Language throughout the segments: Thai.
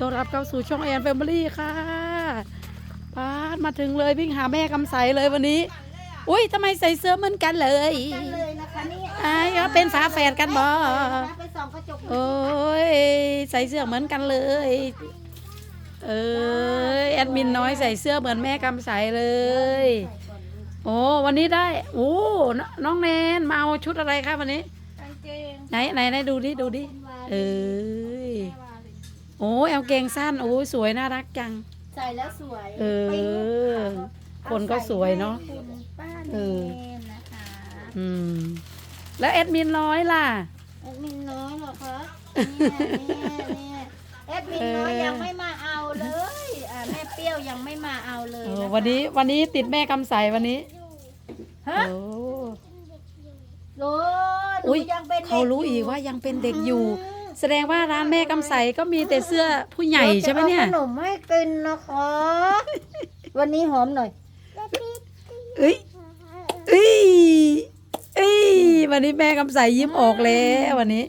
ต้อนรับเข้าสู่ช่องแอนแฟมิลี่ค่ะปาดมาถึงเลยวิ่งหาแม่กำใสเลยวันนี้ อุ้ยทำไมใส่เสื้อเหมือนกันเลยกันเลยนะคะนี่ไอ้ายก็เป็นฝาแฝดกันบ่ไปส่องกระจกโอ้ยใส่เสื้อเหมือนกันเลย เออแอดมินน้อยใส่เสื้อเหมือนแม่กำใสเลย โอ้วันนี้ได้โอ้นน้องแนนมาเอาชุดอะไรครับวันนี้กางเกงไหนไหนไหนดูดิดูดิเอ้ย โอ้ยเอาเกงสั้นโอ้ยสวยน่ารักจัง ใส่แล้วสวยเออปิ๊งคนก็สวยเนาะอคุณป้าเอเนอนนะคะอืม แล้วแอดมินน้อยล่ะ แอดมินน้อยเหรอคะเนี่ยเนี่ยแอดมินน้อยเออยังไม่มาเอาเลยอ่าแม่เปรี้ยวยังไม่มาเอาเลยเออนะคะวันนี้วันนี้ติดแม่กำใสวันนี้ฮะโอ้โอ้หนูอุ้ยยังเป็นด็เขารู้อีกว่ายังเป็นเด็กอยู่ อืม แสดงว่าร้านแม่กำใสก็มีแต่เสื้อผู้ใหญ่ใช่ไหมเนี่ยราจะอาขนมให้กินนะคะ วันนี้หอมหน่อย เอ้ยเอ้ยเอ้ยวันนี้แม่กำใสยิ้มออกแล้ววันนี้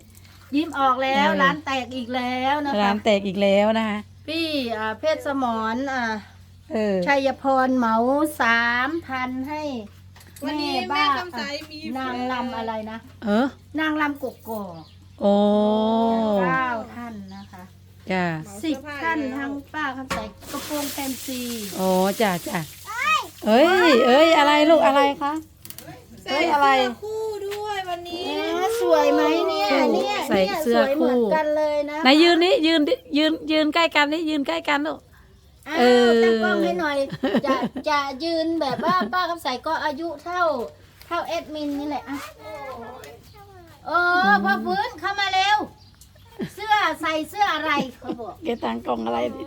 ยิ้มออกแล้วเออร้านแตกอีกแล้วนะคะร้านแตกอีกแล้วนะคะพี่อ่าเพชรสมรอ่าเออ ชัยพรเหมาสามพันให้วันนี้แม่คำสายมีนางลำอะไรนะ เออนางลำกกกอก โอ้เก้าท่านนะคะจ้าสิบท่านทั้งป้าคำใสกระโปรงแฟนซีโอ้จ้าจ้าเอ้ย เอ้ยอะไรลูกอะไรคะเอ้ยอะไรใส่เสื้คู่ด้วยวันนี้เอ๊ะสวยไหมเนี่ยเนี่ยใส่เนี่ยเสื้อสวยเหมือนคู่กันเลยนะไหนยืนนี่ยืนดิยืนยืนใกล้กันนี่ยืนใกล้กันลูกอ้าเอวอตั้งกล้องให้หน่อยจะจะยืนแบบว่าป้าคำใสก็อายุเท่าเท่าเอ็ดมินนี่แหละอะเออ พ่อฟื้นเข้ามาเร็ว เสื้อใส่เสื้ออะไรเขาบอกเกตังกล่องอะไรดิ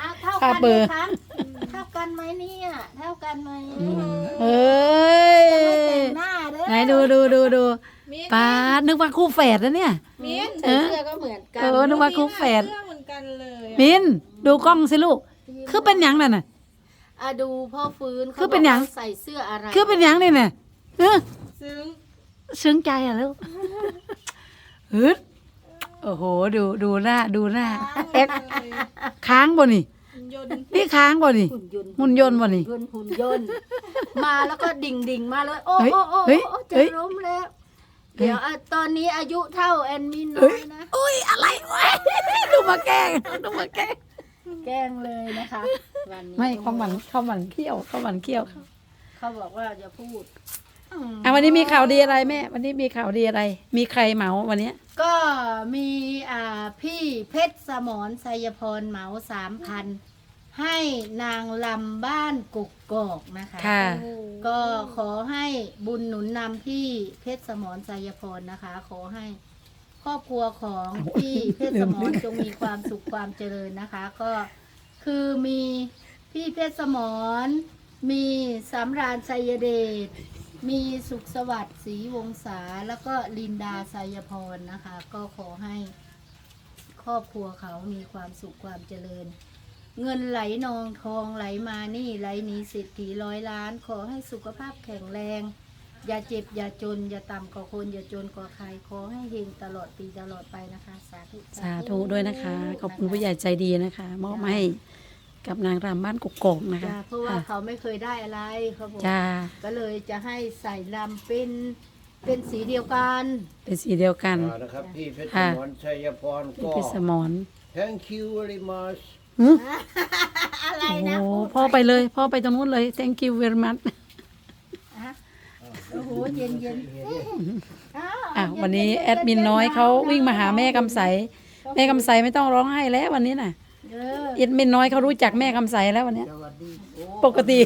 อะเท่าภากัพนเบไหอมร์คะเท่ากันไหมเนี่ย เท่ากันไหมเอ้ย ไม่แต่งหน้าเด้อไหนดูดูดูดูมิ้นป้าดนึกว่าคู่แฝดนะเนี่ยมิ้นใส่เสื้อก็เหมือนกัเออนึกว่าคู่แฝด เสื้อเหมือนกันเลยอะมินดูกล้องสิลูก คือเป็นหยังนั่นน่ะ อะดูพ่อฟื้นคือเป็นหยังขาบกว่าใส่เสื้ออะไรคือเป็นหยังนี่น่ะเออซึ้ง ซึ้งใจอะลูกฮึดโอ้โห ดูดูหน้าดูหน้าเอ็กเลยค้างบ่นี่ยนต์นี่ค้างบ่นี่หุ่นยนต์หุ่นยนต์บ่นี่ หุ่นหุ่นยนต์ มาแล้วก็ดิ่งดิ่งมาเลย โอ้เฮ้ยโอ้โอ้เฮ้ยโอ้จะเฮ้ย ล้มแล้ว เดี๋ยวอะตอนนี้อายุเท่าแอนมินน้เอ้อยยนะ อุ้ยอะไรวะดูมาแกล้งดูมาแกล้งแกล้งเลยนะคะวันนี้ไม่เขาหมันเขาหมันเขี้ยวเขาหมันเขี้ยวเขาบอกว่าอย่าพูด อืมอะวันนี้มีข่าวดีอะไรแม่ วันนี้มีข่าวดีอะไร มีใครเหมาวันเนี้ยก็มีอ่าพี่เพชรสมรไสยพรเหมาสามพันให้นางลำบ้านกกกอกนะคะ ค่ะ ก็ขอให้บุญหนุนนำพี่เพชรสมรไสยพรนะคะ ขอให้ครอบครัวของพี่เพชรสมรจงมีความสุขความเจริญนะคะ ก็คือมีพี่เพชรสมรมีสำราญชัยเดช มีสุขสวัสดิ์ศรีวงศาแล้วก็ลินดาไสยพรนะคะ ก็ขอให้ครอบครัวเขามีความสุขความเจริญ เงินไหลนองทองไหลมานี่ไหลหนีเศรษฐีร้อยล้าน ขอให้สุขภาพแข็งแรง อย่าเจ็บอย่าจน อย่าต่ำกว่าคน อย่าจนกว่าใคร ขอให้เฮงตลอดปีตลอดไปนะคะ สาธุสาธุด้วยนะคะ ขอบคุณผู้ใหญ่ใจดีนะคะ มอบมาให้ กับนางรำบ้านกกอกนะคะจ้ะเพราะว่าค่ะเขาไม่เคยได้อะไรเขาบอกจ้าก็เลยจะให้ใส่ลำเป็นเป็นสีเดียวกัน เป็นสีเดียวกันอ่านะครับพี่เพชรค่ะสมรชัยพรพี่ก็เพชรสมร thank you very much หึอะไรโอ้นะโหพูดพ่อไปเลย พ่อไปตรงนู้นเลย thank you very much โอ้โหเย็นเย็นอะวันนี้แอดมินน้อยเขาวิ่งมาหาแม่กำใส แม่กำใสไม่ต้องร้องไห้แล้ววันนี้น่ะ เออแอดมินน้อยเขารู้จักแม่กำใสแล้ววันเนี้ย ปกติ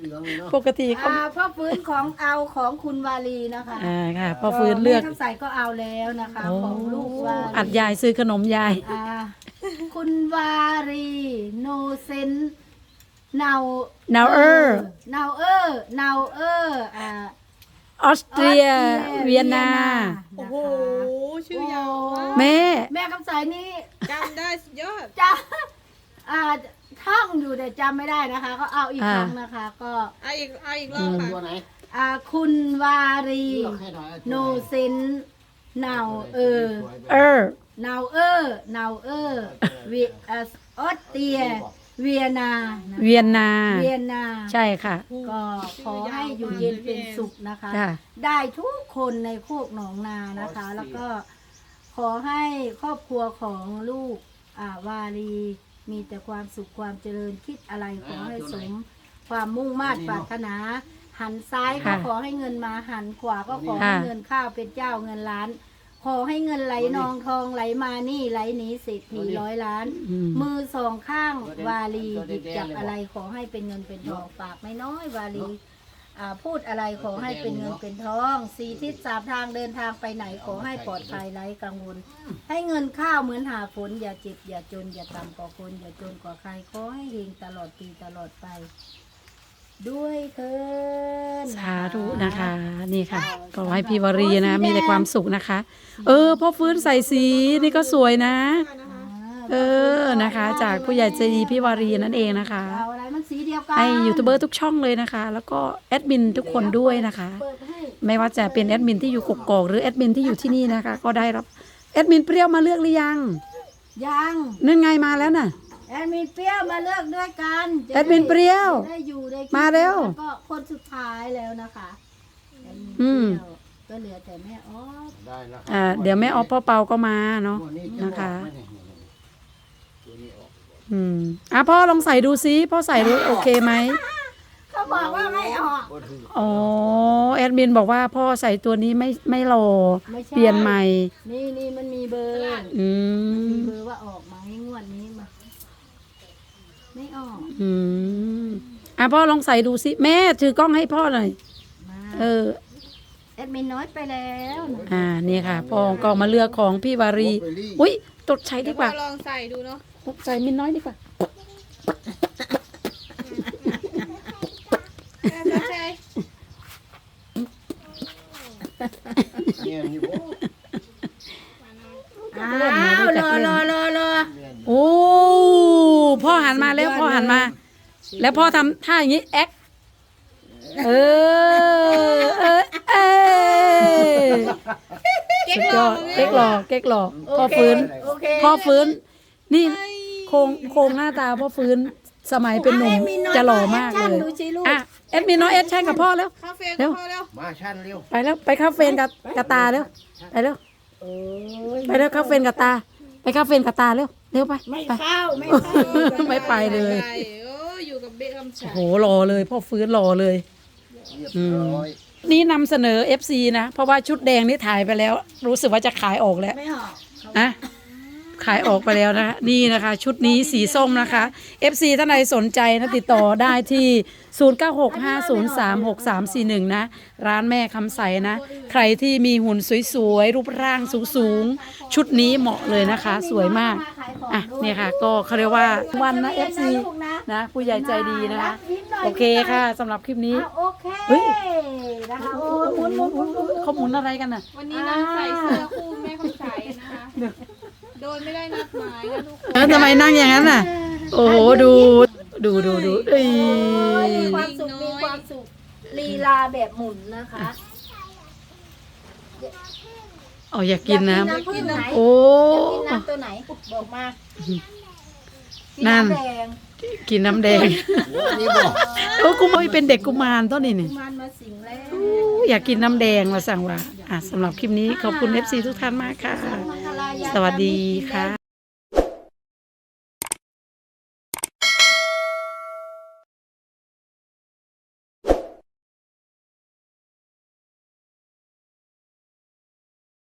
เหลืองเลยเนาะปกติเขาอ่าพ่อฟื้นของเอาของคุณวาลีนะคะอ่าค่ะพอฟื้นเลือก แม่คำใสก็เอาแล้วนะคะโอ้ของลูกวาลีอัดยายซื้อขนมยาย อ่าคุณวารีโนเซนเนา Now เออเนาเออเนาเอออ่า ออสเตรียออสตรีเวียนนา โอ้โห ชื่อยาวมากแม่ แม่คำใสนี่จำได้สุดยอด จะอ่าท่องอยู่แต่จำไม่ได้นะคะ ก็เอาอีกครั้งนะคะ ก็เอาอีกเอาอีกรอบค่ะตัวไหนอ่าคุณวารี เลือกให้หน่อยโนเซนเนาเออเออนาวเออร์นาวเออร์เวียออสเตรีย เวียนานะเวียนนา เวียนนา ใช่ค่ะ ก็ขอให้อยู่เย็นเป็นสุขนะคะค่ะได้ทุกคนในโคกหนองนานะคะ แล้วก็ขอให้ครอบครัวของลูกอ่าวารีมีแต่ความสุขความเจริญคิดอะไรขอให้สมความมุ่งมา่ปรารถนา หันซ้ายก็ค่ะขอให้เงินมาหันขวาก็ขอให้ค่ะ เงินข้าวเป็นเจ้าเงินล้าน ขอให้เงินไหลนองทองไหลมานี่ไหลหนีเศรษฐีร้อยล้านอืมมือสองข้างวาลีหยิบจับอะไรขอให้เป็นเงินเป็นทองปากไม่น้อยวาลีอ่าพูดอะไรขอให้เป็นเงินเป็นทอง สีทิศสามทางเดินทางไปไหนขอให้ปลอดภัยไร้กังวล ให้เงินข้าวเหมือนหาฝนอย่าเจ็บอย่าจนอย่าต่ำกว่าคนอย่าจนกว่าใครขอให้เฮงตลอดปีตลอดไป ด้วยเถินสาธุนะคะ นี่ค่ะก็ให้พี่วรีนะ มีแต่ความสุขนะคะ เออพ่อฟื้นใส่สีนี่ก็สวยนะ เออนะคะ จากผู้ใหญ่ใจดีพี่วารีนั่นเองนะคะเอาอะไรมันสีเดียวกันให้ยูทูบเบอร์ทุกช่องเลยนะคะ แล้วก็แอดมินทุกคนด้วยนะคะ เปิดให้ไม่ว่าจะเป็นแอดมินที่อยู่กกอกหรือแอดมินที่อยู่ที่นี่นะคะ ก็ได้รับแอดมินเปรี้ยวมาเลือกหรือยัง ยัง นั่นไงมาแล้วน่ะ แอดมินเปรี้ยวมาเลือกด้วยกันจะแอดมินเปรี้ยว จะได้อยู่ได้กินมาเร็วแล้ก็คนสุดท้ายแล้วนะคะแอดมินอืมเปรี้ยวก็เหลือแต่แม่อ๋อได้นะครัอ่า เดี๋ยวแม่ออฟพ่อเปาก็มาเนาะตัวนี้จะนะคะออกไหมเนี่ยตัวนี้ออกอืมอะพ่อลองใส่ดูซิพ่อใส่ดูโอเคไหมเขาบอกว่าไม่ออกก็ถืออ๋อแอดมินบอกว่าพ่อใส่ตัวนี้ไม่ไม่รอไม่ใช่ เปลี่ยนใหม่ นี่นี่มันมีเบอร์อืมีมเบอร์ว่าออกไหมงวดนี้มาไม่ ออกอืมอะพ่อลองใส่ดูสิ แม่ถือกล้องให้พ่อหน่อยมาเออ แอดมินน้อยไปแล้วนะอ่านี่ค่ะพ่อก็มาเลือกของพี่วารี อุ้ยตดใช้เดี๋ดียวกว่า ลองใส่ดูเนาะตดใส่มินน้อยดีกว่าแม่เข้าใจเนี่ยนี่โอ้ อ้าวรอรอรอรอ เนี่ย โอ้พ่อหันมาแล้วพ่อหันมา แล้วพ่อทำท่าอย่างนี้แอคเออเออเออเก๊กสุดลยอองดเก๊กหล่อเก๊กหล่อพ่อฟื้น โอเคพ่อฟื้น นี่โครงโครงหน้าตาพ่อฟื้นสมัยเป็นหนุ่มจะหล่อมากเลยดูสิลูกอะแอดมินน้อยแอดแช่งกับพ่อแล้วเข้าเฟรมเร็วเข้าแล้วมาชันเร็วไปแล้วไปเข้าเฟรนกับกบตาแล้วไปแล้วโอ้ยไปแล้วเข้าเฟรนกับตา ไปเข้าเฟรนกับตาเร็วเร็วไปไม่ไป เข้าไม่เข้า ไม่ไปเลยไปโอ้ย อยู่กับเบคคำฉาโหรอเลย พ่อฟื้นรอเลย เรียบร้อยนี่นำเสนอ FC นะ เพราะว่าชุดแดงนี่ถ่ายไปแล้ว รู้สึกว่าจะขายออกแล้วไม่ออกนะ ขายออกไปแล้วนะคะนี่นะคะ ชุดนี้สีส้มนะคะ FC ท่านใดสนใจนะติดต่อได้ที่ 0965036341 นะ ร้านแม่คำใสนะ ใครที่มีหุ่นสวยๆ รูปร่างสูงๆ ชุดนี้เหมาะเลยนะคะ สวยมากอะเนี่ยค่ะ ก็เขาเรียกว่าวันนะ FC นะ ผู้ใหญ่ใจดีนะคะ โอเคค่ะสำหรับคลิปนี้อะโอเคเฮ้ยนะคะโอ้หมุนหมุนหมุนหมุนเขาหมุนอะไรกันน่ะวันนี้นางใส่เสื้อคู่แม่คำใสนะคะ โดยไม่ได้นัดหมายนะทุกคนเออทำไมนั่งอย่างนั้นน่ะ โอ้โหดู ดูดูดูเอ้ยโอ้ยมีความสุขมีความสุขลีลาแบบหมุนนะคะเอาอยากกินน้อยากกินน้ำผึ้งไหนำโอ้ กินน้ำตัวไหนบอกมากินั่นำแดงกินน้ำแดงอันนี้บอกโอ้กูไม่เป็นเด็กกุมารต้นนี่นี่มันมาสิงแล้ว อยากกินน้ำแดงมาสั่งว่าอะสำหรับคลิปนี้ขอบคุณ FC ทุกท่านมากค่ะมังคลายา สวัสดีค่ะ